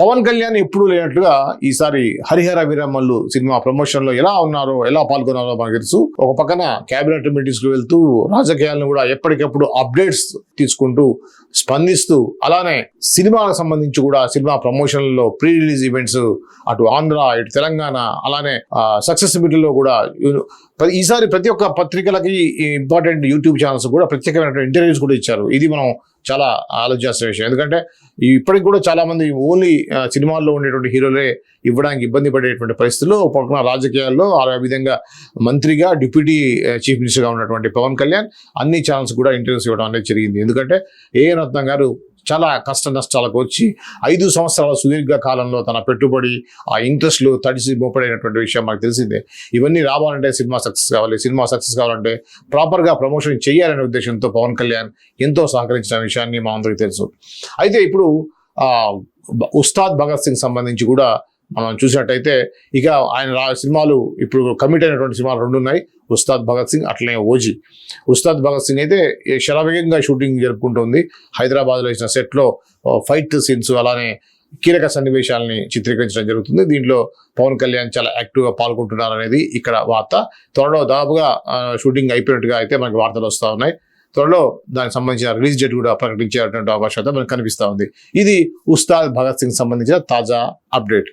పవన్ కళ్యాణ్ ఎప్పుడు లేనట్లుగా ఈసారి హరిహర వీరమ్మలు సినిమా ప్రమోషన్లో ఎలా ఉన్నారో ఎలా పాల్గొన్నారో మనకు తెలుసు. ఒక పక్కన కేబినెట్ మీటింగ్స్కు వెళ్తూ రాజకీయాలను కూడా ఎప్పటికప్పుడు అప్డేట్స్ తీసుకుంటూ స్పందిస్తూ అలానే సినిమాకు సంబంధించి కూడా సినిమా ప్రమోషన్లలో ప్రీ రిలీజ్ ఈవెంట్స్ అటు ఆంధ్ర ఇటు తెలంగాణ అలానే సక్సెస్ మీటింగ్లో కూడా ఈసారి ప్రతి ఒక్క పత్రికలకి ఇంపార్టెంట్ యూట్యూబ్ ఛానల్స్ కూడా ప్రత్యేకమైన ఇంటర్వ్యూస్ కూడా ఇచ్చారు. ఇది మనం చాలా ఆలోచించాల్సిన విషయం. ఎందుకంటే ఇప్పటికి కూడా చాలామంది ఓన్లీ సినిమాల్లో ఉండేటువంటి హీరోలే ఇవ్వడానికి ఇబ్బంది పడేటువంటి పరిస్థితుల్లో పక్కన రాజకీయాల్లో ఆ విధంగా మంత్రిగా డిప్యూటీ చీఫ్ మినిస్టర్గా ఉన్నటువంటి పవన్ కళ్యాణ్ అన్ని ఛానల్స్ కూడా ఇంటర్వ్యూస్ ఇవ్వడం అనేది జరిగింది. ఎందుకంటే ఏ రత్నం గారు చాలా కష్ట నష్టాలకు వచ్చి ఐదు సంవత్సరాల సుదీర్ఘ కాలంలో తన పెట్టుబడి ఆ ఇంట్రెస్ట్లు తడిసి మోపడైనటువంటి విషయం మనకు తెలిసిందే. ఇవన్నీ రావాలంటే సినిమా సక్సెస్ కావాలి. సినిమా సక్సెస్ కావాలంటే ప్రాపర్గా ప్రమోషన్ చేయాలనే ఉద్దేశంతో పవన్ కళ్యాణ్ ఎంతో సహకరించిన విషయాన్ని మా అందరికీ తెలుసు. అయితే ఇప్పుడు బ- ఉస్తాద్ భగత్ సింగ్ సంబంధించి కూడా మనం చూసినట్టయితే ఇక ఆయన సినిమాలు ఇప్పుడు కమిట్ అయినటువంటి సినిమాలు రెండు ఉన్నాయి ఉస్తాద్ భగత్ సింగ్ అట్లనే ఓజీ. ఉస్తాద్ భగత్ సింగ్ అయితే శరవేగంగా షూటింగ్ జరుపుకుంటుంది. హైదరాబాద్లో ఇచ్చిన సెట్లో ఫైట్ సీన్స్ అలానే కీలక సన్నివేశాలని చిత్రీకరించడం జరుగుతుంది. దీంట్లో పవన్ కళ్యాణ్ చాలా యాక్టివ్గా పాల్గొంటున్నారు అనేది ఇక్కడ వార్త. త్వరలో దాదాపుగా షూటింగ్ అయిపోయినట్టుగా అయితే మనకి వార్తలు వస్తూ ఉన్నాయి. త్వరలో దానికి సంబంధించిన రిలీజ్ డేట్ కూడా ప్రకటించేటువంటి అవకాశం అయితే మనకు కనిపిస్తూ ఉంది. ఇది ఉస్తాద్ భగత్ సింగ్ సంబంధించిన తాజా అప్డేట్.